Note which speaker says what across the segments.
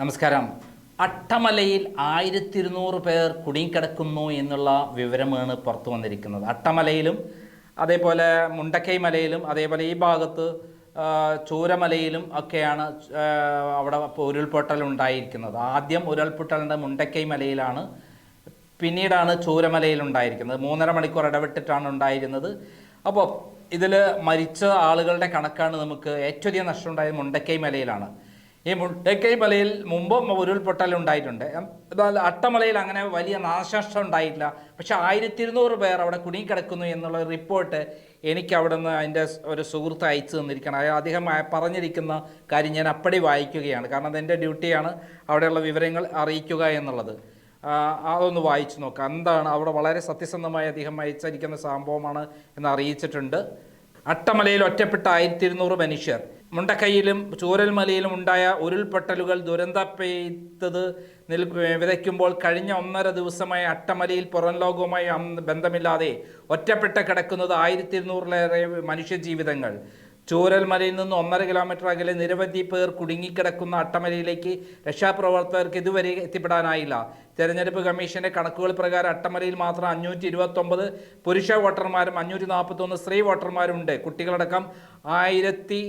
Speaker 1: നമസ്കാരം. അട്ടമലയിൽ ആയിരത്തി ഇരുന്നൂറ് പേർ കുടുങ്ങിക്കിടക്കുന്നു എന്നുള്ള വിവരമാണ് പുറത്തു വന്നിരിക്കുന്നത്. അട്ടമലയിലും അതേപോലെ മുണ്ടക്കൈ മലയിലും അതേപോലെ ഈ ഭാഗത്ത് ചൂരമലയിലും ഒക്കെയാണ് അവിടെ ഉരുൾപൊട്ടൽ ഉണ്ടായിരിക്കുന്നത്. ആദ്യം ഉരുൾപൊട്ടലിന്റെ മുണ്ടക്കൈ മലയിലാണ് പിന്നീടാണ് ചൂരമലയിൽ ഉണ്ടായിരിക്കുന്നത്. മൂന്നര മണിക്കൂർ ഇടവിട്ടിട്ടാണ് ഉണ്ടായിരുന്നത്. അപ്പോൾ ഇതിൽ മരിച്ച ആളുകളുടെ കണക്കാണ് നമുക്ക് ഏറ്റവും അധികം നഷ്ടമുണ്ടായത് മുണ്ടക്കൈ മലയിലാണ്. ഈ മുട്ടക്കൈ മലയിൽ മുമ്പും ഉരുൾപൊട്ടൽ ഉണ്ടായിട്ടുണ്ട്. എന്നാൽ അട്ടമലയിൽ അങ്ങനെ വലിയ നാശനഷ്ടം ഉണ്ടായിട്ടില്ല. പക്ഷെ ആയിരത്തി ഇരുന്നൂറ് പേർ അവിടെ കുടുങ്ങിക്കിടക്കുന്നു എന്നുള്ള റിപ്പോർട്ട് എനിക്ക് അവിടെ നിന്ന് അതിന്റെ ഒരു സുഹൃത്ത് അയച്ചു തന്നിരിക്കണം അയാൾ അദ്ദേഹം പറഞ്ഞിരിക്കുന്ന കാര്യം ഞാൻ അപ്പടി വായിക്കുകയാണ്. കാരണം അതെന്റെ ഡ്യൂട്ടിയാണ് അവിടെയുള്ള വിവരങ്ങൾ അറിയിക്കുക എന്നുള്ളത്. അതൊന്ന് വായിച്ചു നോക്കാം. എന്താണ് അവിടെ വളരെ സത്യസന്ധമായി അദ്ദേഹം അയച്ചിരിക്കുന്ന സംഭവമാണ് എന്ന് അറിയിച്ചിട്ടുണ്ട്. അട്ടമലയിൽ ഒറ്റപ്പെട്ട ആയിരത്തി ഇരുന്നൂറ് മനുഷ്യർ മുണ്ടക്കൈയിലും ചൂരൽമലയിലും ഉണ്ടായ ഉരുൾപൊട്ടലുകൾ ദുരന്ത പെയ്ത്തത് നിൽ വിതയ്ക്കുമ്പോൾ കഴിഞ്ഞ ഒന്നര ദിവസമായി അട്ടമലയിൽ പുറം ലോകവുമായി ബന്ധമില്ലാതെ ഒറ്റപ്പെട്ട കിടക്കുന്നത് ആയിരത്തി ഇരുന്നൂറിലേറെ മനുഷ്യജീവിതങ്ങൾ. ചൂരൽമലയിൽ നിന്ന് ഒന്നര കിലോമീറ്റർ അകലെ നിരവധി പേർ കുടുങ്ങിക്കിടക്കുന്ന അട്ടമലയിലേക്ക് രക്ഷാപ്രവർത്തകർക്ക് ഇതുവരെ എത്തിപ്പെടാനായില്ല. തെരഞ്ഞെടുപ്പ് കമ്മീഷന്റെ കണക്കുകൾ പ്രകാരം അട്ടമലയിൽ മാത്രം അഞ്ഞൂറ്റി ഇരുപത്തൊമ്പത് പുരുഷ വോട്ടർമാരും അഞ്ഞൂറ്റി നാൽപ്പത്തൊന്ന് സ്ത്രീ വോട്ടർമാരും ഉണ്ട്. കുട്ടികളടക്കം ആയിരത്തി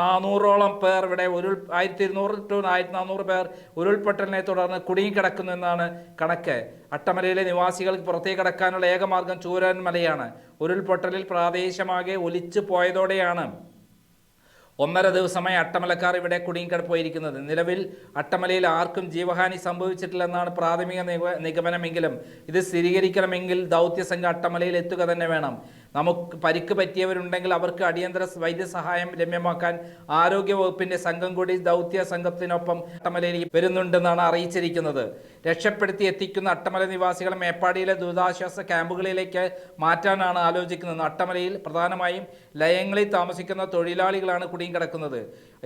Speaker 1: നാനൂറോളം പേർ ഇവിടെ ഉരുൾ ആയിരത്തി ഇരുന്നൂറ് ടു ആയിരത്തി നാനൂറ് പേർ ഉരുൾപൊട്ടലിനെ തുടർന്ന് കുടുങ്ങിക്കിടക്കുന്നു എന്നാണ് കണക്ക്. അട്ടമലയിലെ നിവാസികൾക്ക് പുറത്തേക്ക് കടക്കാനുള്ള ഏകമാർഗം ചൂരൻമലയാണ് ഉരുൾപൊട്ടലിൽ പ്രാദേശികമാകെ ഒലിച്ചു പോയതോടെയാണ്. ഒന്നര ദിവസമായി അട്ടമലക്കാർ ഇവിടെ കുടുങ്ങിക്കിടപ്പോയിരിക്കുന്നത് നിലവിൽ അട്ടമലയിൽ ആർക്കും ജീവഹാനി സംഭവിച്ചിട്ടില്ലെന്നാണ് പ്രാഥമിക നിഗമനമെങ്കിലും. ഇത് സ്ഥിരീകരിക്കണമെങ്കിൽ ദൗത്യസംഘം അട്ടമലയിൽ എത്തുക തന്നെ വേണം. നമുക്ക് പരിക്ക് പറ്റിയവരുണ്ടെങ്കിൽ അവർക്ക് അടിയന്തര വൈദ്യസഹായം ലഭ്യമാക്കാൻ ആരോഗ്യ വകുപ്പിന്റെ സംഘം കൂടി ദൗത്യ സംഘത്തിനൊപ്പം അട്ടമലയിൽ വരുന്നുണ്ടെന്നാണ് അറിയിച്ചിരിക്കുന്നത്. രക്ഷപ്പെടുത്തി എത്തിക്കുന്ന അട്ടമല നിവാസികൾ മേപ്പാടിയിലെ ദുരിതാശ്വാസ ക്യാമ്പുകളിലേക്ക് മാറ്റാനാണ് ആലോചിക്കുന്നത്. അട്ടമലയിൽ പ്രധാനമായും ലയങ്ങളിൽ താമസിക്കുന്ന തൊഴിലാളികളാണ് കുടുങ്ങിക്കിടക്കുന്നത്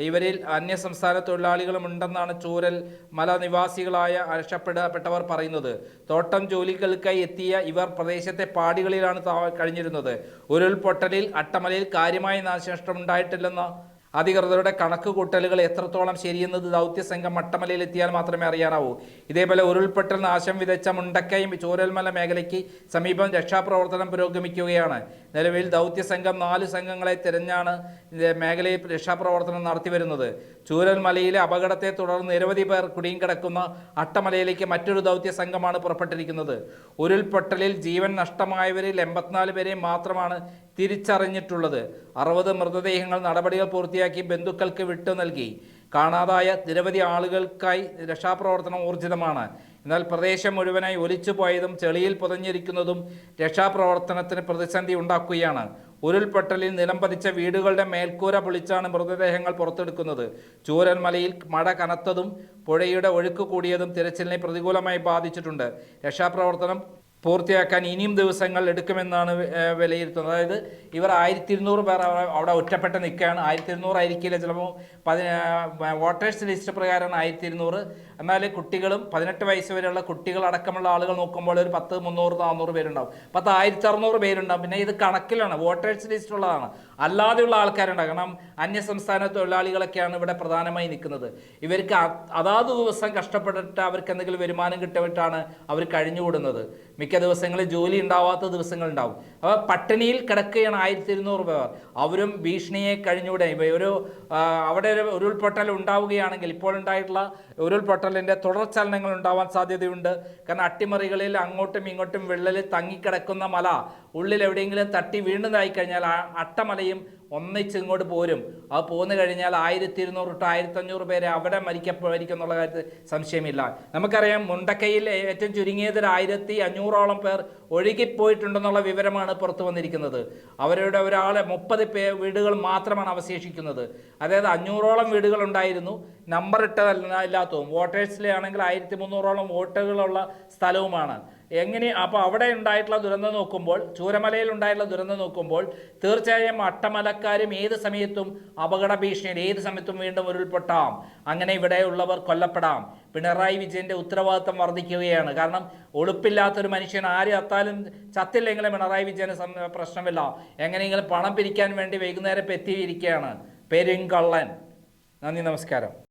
Speaker 1: ഇവരിൽ അന്യ സംസ്ഥാന തൊഴിലാളികളും ഉണ്ടെന്നാണ് ചൂരൽ മല നിവാസികളായ രക്ഷപ്പെടപ്പെട്ടവർ പറയുന്നത്. തോട്ടം ജോലികൾക്കായി എത്തിയ ഇവർ പ്രദേശത്തെ പാടികളിലാണ് കഴിഞ്ഞിരുന്നത്. ഉരുൾപൊട്ടലിൽ അട്ടമലയിൽ കാര്യമായ നാശനഷ്ടം ഉണ്ടായിട്ടില്ലെന്ന അധികൃതരുടെ കണക്ക് കൂട്ടലുകൾ എത്രത്തോളം ശരിയെന്നത് ദൗത്യസംഘം മട്ടമലയിൽ എത്തിയാൽ മാത്രമേ അറിയാനാവൂ. ഇതേപോലെ ഉരുൾപൊട്ടൽ നാശം വിതച്ച മുണ്ടക്കയും ചോരൽമല മേഖലയ്ക്ക് സമീപം രക്ഷാപ്രവർത്തനം പുരോഗമിക്കുകയാണ്. നിലവിൽ ദൗത്യസംഘം നാല് സംഘങ്ങളെ തിരഞ്ഞാണ് മേഖലയിൽ രക്ഷാപ്രവർത്തനം നടത്തി വരുന്നത് ചൂരൽമലയിലെ അപകടത്തെ തുടർന്ന് നിരവധി പേർ കുടിയും കിടക്കുന്ന അട്ടമലയിലേക്ക് മറ്റൊരു ദൗത്യ സംഘമാണ് പുറപ്പെട്ടിരിക്കുന്നത്. ഉരുൾപൊട്ടലിൽ ജീവൻ നഷ്ടമായവരിൽ എൺപത്തിനാല് പേരെ മാത്രമാണ് തിരിച്ചറിഞ്ഞിട്ടുള്ളത്. അറുപത് മൃതദേഹങ്ങൾ നടപടികൾ പൂർത്തിയാക്കി ബന്ധുക്കൾക്ക് വിട്ടു നൽകി. കാണാതായ നിരവധി ആളുകൾക്കായി രക്ഷാപ്രവർത്തനം ഊർജിതമാണ്. എന്നാൽ പ്രദേശം മുഴുവനായി ഒലിച്ചു പോയതും ചെളിയിൽ പുതഞ്ഞിരിക്കുന്നതും രക്ഷാപ്രവർത്തനത്തിന് പ്രതിസന്ധി ഉണ്ടാക്കുകയാണ്. ഉരുൾപൊട്ടലിൽ നിലം പതിച്ച വീടുകളുടെ മേൽക്കൂര പൊളിച്ചാണ് മൃതദേഹങ്ങൾ പുറത്തെടുക്കുന്നത്. ചൂരൻമലയിൽ മഴ കനത്തതും പുഴയുടെ ഒഴുക്ക് കൂടിയതും തിരച്ചിലിനെ പ്രതികൂലമായി ബാധിച്ചിട്ടുണ്ട്. രക്ഷാപ്രവർത്തനം പൂർത്തിയാക്കാൻ ഇനിയും ദിവസങ്ങൾ എടുക്കുമെന്നാണ് വിലയിരുത്തുന്നത്. അതായത് ഇവർ ആയിരത്തി ഇരുന്നൂറ് പേർ അവിടെ- ഒറ്റപ്പെട്ട് നിൽക്കുകയാണ്. ആയിരത്തി ഇരുന്നൂറ് ആയിരിക്കില്ല. ചിലപ്പോൾ പതി വോട്ടേഴ്സ് ലിസ്റ്റ് പ്രകാരമാണ് ആയിരത്തി ഇരുന്നൂറ് എന്നാൽ കുട്ടികളും പതിനെട്ട് വയസ്സ് വരെയുള്ള കുട്ടികളടക്കമുള്ള ആളുകൾ നോക്കുമ്പോൾ ഒരു പത്ത് മുന്നൂറ് നാനൂറ് പേരുണ്ടാവും. പത്ത് ആയിരത്തി അറുന്നൂറ് പേരുണ്ടാവും. പിന്നെ ഇത് കണക്കിലാണ്. വോട്ടേഴ്സ് ലിസ്റ്റ് ഉള്ളതാണ്. അല്ലാതെയുള്ള ആൾക്കാരുണ്ടാകും കാരണം അന്യസംസ്ഥാന തൊഴിലാളികളൊക്കെയാണ് ഇവിടെ പ്രധാനമായി നിൽക്കുന്നത്. ഇവർക്ക് അതാത് ദിവസം കഷ്ടപ്പെട്ടിട്ട് അവർക്ക് എന്തെങ്കിലും വരുമാനം കിട്ടിയിട്ടാണ് അവർ കഴിഞ്ഞുകൂടുന്നത്. മിക്ക ദിവസങ്ങളിൽ ജോലി ഉണ്ടാവാത്ത ദിവസങ്ങൾ ഉണ്ടാവും അപ്പോൾ പട്ടിണിയിൽ കിടക്കുകയാണ് ആയിരത്തി ഇരുന്നൂറ് പേർ. അവരും ഭീഷണിയെ കഴിഞ്ഞൂടെ ഒരു അവിടെ ഒരു ഉരുൾപൊട്ടൽ ഉണ്ടാവുകയാണെങ്കിൽ ഇപ്പോൾ ഉണ്ടായിട്ടുള്ള ഉരുൾപൊട്ടലിന്റെ തുടർചലനങ്ങൾ ഉണ്ടാവാൻ സാധ്യതയുണ്ട്. കാരണം അട്ടിമറികളിൽ അങ്ങോട്ടും ഇങ്ങോട്ടും വിള്ളലിൽ തങ്ങിക്കിടക്കുന്ന മല ഉള്ളിൽ എവിടെയെങ്കിലും തട്ടി വീണതായി കഴിഞ്ഞാൽ ആ അട്ടമലയും ഒന്നിച്ച് ഇങ്ങോട്ട് പോരും. അത് പോന്നു കഴിഞ്ഞാൽ ആയിരത്തി ഇരുന്നൂറ് ടു ആയിരത്തി അഞ്ഞൂറ് പേരെ അവിടെ മരിക്കപ്പോയിരിക്കും എന്നുള്ള കാര്യത്തിൽ സംശയമില്ല. നമുക്കറിയാം മുണ്ടക്കയിൽ ഏറ്റവും ചുരുങ്ങിയത് ഒരു ആയിരത്തി അഞ്ഞൂറോളം പേർ ഒഴുകിപ്പോയിട്ടുണ്ടെന്നുള്ള വിവരമാണ് പുറത്തു വന്നിരിക്കുന്നത്. അവരുടെ ഒരാളെ മുപ്പത് പേ വീടുകൾ മാത്രമാണ് അവശേഷിക്കുന്നത്. അതായത് അഞ്ഞൂറോളം വീടുകൾ ഉണ്ടായിരുന്നു. നമ്പർ ഇട്ടതല്ല ഇല്ലാത്തതും. വോട്ടേഴ്സിലെ ആണെങ്കിൽ ആയിരത്തി മുന്നൂറോളം വോട്ടുകളുള്ള സ്ഥലവുമാണ്. എങ്ങനെ? അപ്പോൾ അവിടെ ഉണ്ടായിട്ടുള്ള ദുരന്തം നോക്കുമ്പോൾ ചൂരമലയിൽ ഉണ്ടായിട്ടുള്ള ദുരന്തം നോക്കുമ്പോൾ തീർച്ചയായും അട്ടമലക്കാരും ഏത് സമയത്തും അപകട ഭീഷണിയിൽ ഏത് സമയത്തും വീണ്ടും ഉരുൾപൊട്ടാം. അങ്ങനെ ഇവിടെയുള്ളവർ കൊല്ലപ്പെടാം. പിണറായി വിജയന്റെ ഉത്തരവാദിത്തം വർദ്ധിക്കുകയാണ്. കാരണം ഒളിപ്പില്ലാത്തൊരു മനുഷ്യൻ ആര് ചത്താലും ചത്തില്ലെങ്കിലും പിണറായി വിജയന് പ്രശ്നമില്ല. എങ്ങനെയെങ്കിലും പണം പിരിക്കാൻ വേണ്ടി വൈകുന്നേരം എത്തിയിരിക്കുകയാണ്. പെരുങ്കള്ളൻ. നന്ദി നമസ്കാരം.